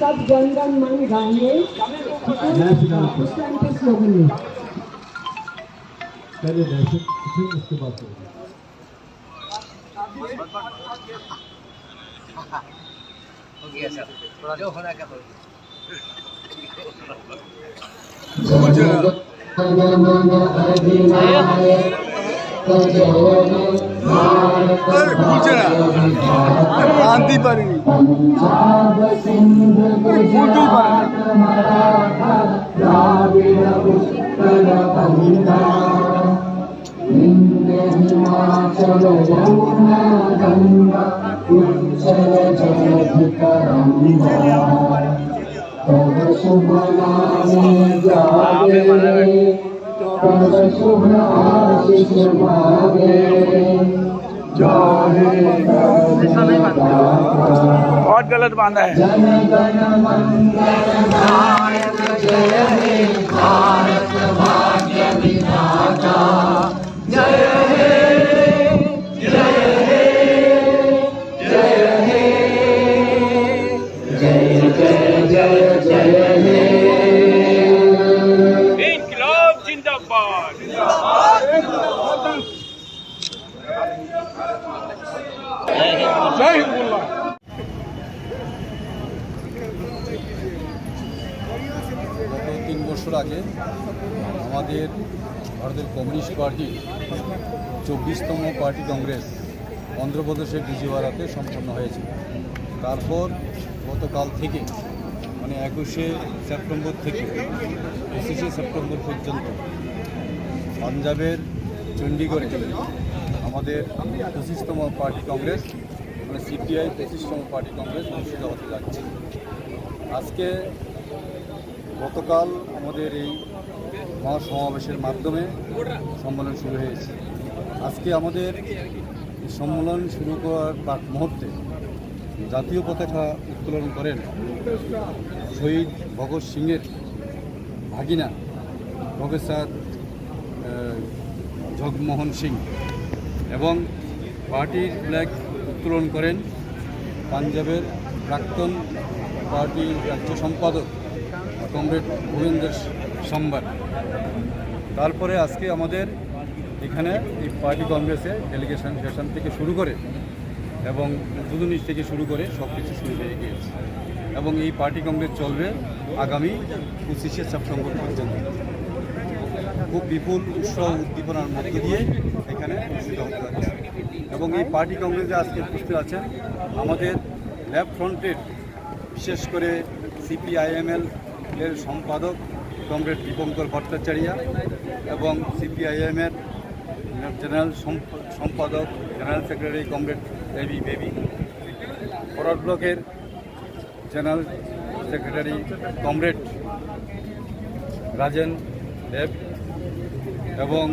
सब जन गण मन गाएँगे है पहले फिर उसके बाद हो गया सर जो होना क्या हो और गुजरा आंधी पर गई फूटी पर हिमाचल यमुना गंगा उज्जल जलधिकरंगा तब सुमनाने जागे तब सुमनाशिष मागे ऐसा नहीं बहुत गलत बांधा है। भारत भाग्य विधाता। বছর আগে আমাদের ভারতের কমিউনিস্ট পার্টি, চব্বিশতম পার্টি কংগ্রেস, অন্ধ্রপ্রদেশের বিজয়ওয়াড়াতে সম্পন্ন হয়েছে। তারপর গতকাল থেকে মানে একুশে সেপ্টেম্বর থেকে পঁচিশে সেপ্টেম্বর পর্যন্ত পাঞ্জাবের চণ্ডীগড়ে আমাদের পঁচিশতম পার্টি কংগ্রেস মানে সিপিআই পঁচিশতম পার্টি কংগ্রেস অনুষ্ঠিত হতে যাচ্ছে। আজকে গতকাল আমাদের এই মহাসমাবেশের মাধ্যমে সম্মেলন শুরু হয়েছে। আজকে আমাদের সম্মেলন শুরু করার প্রাক মুহূর্তে জাতীয় পতাকা উত্তোলন করেন শহীদ ভগৎ সিংয়ের ভাগিনা প্রফেসর জগমোহন সিং এবং পার্টির ফ্ল্যাগ উত্তোলন করেন পাঞ্জাবের প্রাক্তন পার্টির রাজ্য সম্পাদক কমরেড ভূপেন্দ্র সম্বার তারপরে আজকে আমাদের এখানে এই পার্টি কংগ্রেসে ডেলিগেশন সেশন থেকে শুরু করে এবং উদ্বোধনী থেকে শুরু করে সব কিছু শুরু হয়ে গিয়েছে। এবং এই পার্টি কংগ্রেস চলবে আগামী পঁচিশে সেপ্টেম্বর পর্যন্ত। খুব বিপুল উৎসাহ উদ্দীপনার মধ্য দিয়ে এখানে অনুষ্ঠিত হতে যাচ্ছে। এবং এই পার্টি কংগ্রেসে আজকে উপস্থিত আছেন আমাদের ল্যাব ফ্রন্টের বিশেষ করে সিপিআইএমএল এর সম্পাদক কমরেড দীপঙ্কর ভট্টাচার্য এবং সিপিআইএমের জেনারেল সম্পাদক, general secretary comrade Devi Baby forward ব্লকের general secretary comrade Rajen Dev এবং